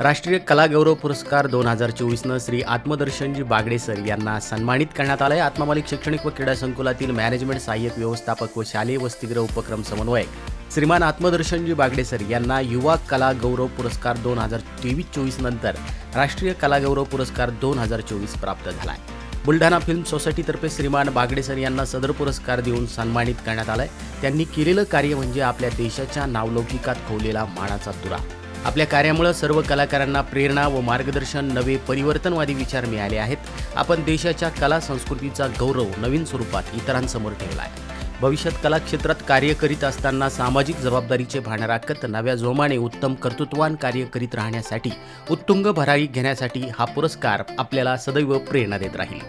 राष्ट्रीय कलागौरव पुरस्कार दोन हजार चोवीसनं श्री आत्मदर्शनजी बागडे सर यांना सन्मानित करण्यात आलंय. आत्मामालिक शैक्षणिक व क्रीडा संकुलातील मॅनेजमेंट सहाय्यक व्यवस्थापक व शालेय वसतिगृह उपक्रम समन्वयक श्रीमान आत्मदर्शनजी बागडे सर यांना युवा कला गौरव पुरस्कार दोन हजार तेवीस चोवीस नंतर राष्ट्रीय कलागौरव पुरस्कार दोन हजार चोवीस प्राप्त झालाय. बुलढाणा फिल्म सोसायटीतर्फे श्रीमान बागडे सर यांना सदर पुरस्कार देऊन सन्मानित करण्यात आलाय. त्यांनी केलेलं कार्य म्हणजे आपल्या देशाच्या नावलौकिकात खोवलेला मानाचा तुरा. आपल्या कार्यामुळे सर्व कलाकारांना प्रेरणा व मार्गदर्शन नवे परिवर्तनवादी विचार मिळाले आहेत. आपण देशाच्या कला संस्कृतीचा गौरव नवीन स्वरूपात इतरांसमोर ठेवला आहे. भविष्यात कला क्षेत्रात कार्य करीत असताना सामाजिक जबाबदारीचे भान राखत नव्या जोमाने उत्तम कर्तृत्वान कार्य करीत राहण्यासाठी उत्तुंग भरारी घेण्यासाठी हा पुरस्कार आपल्याला सदैव प्रेरणा देत राहील.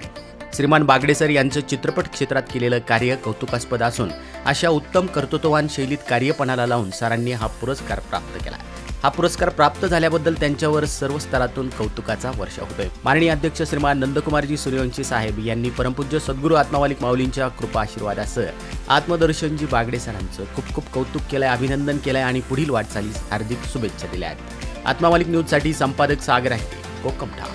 श्रीमान बागडेसर यांचं चित्रपट क्षेत्रात केलेलं कार्य कौतुकास्पद असून अशा उत्तम कर्तृत्ववान शैलीत कार्यपणाला लावून सरांनी हा पुरस्कार प्राप्त केला हा पुरस्कार प्राप्त झाल्याबद्दल त्यांच्यावर सर्व स्तरातून कौतुकाचा वर्षा होतोय. माननीय अध्यक्ष श्रीमान नंदकुमारजी सूर्यवंशी साहेब यांनी परमपूज्य सद्गुरू आत्मावालिक माऊलींच्या कृपा आशीर्वादासह आत्मदर्शनजी बागडे सरांचं खूप खूप कौतुक केलंय अभिनंदन केलंय आणि पुढील वाटचालीस हार्दिक शुभेच्छा दिल्या आहेत. आत्मावालिक न्यूजसाठी संपादक सागर आहे कोकमठा.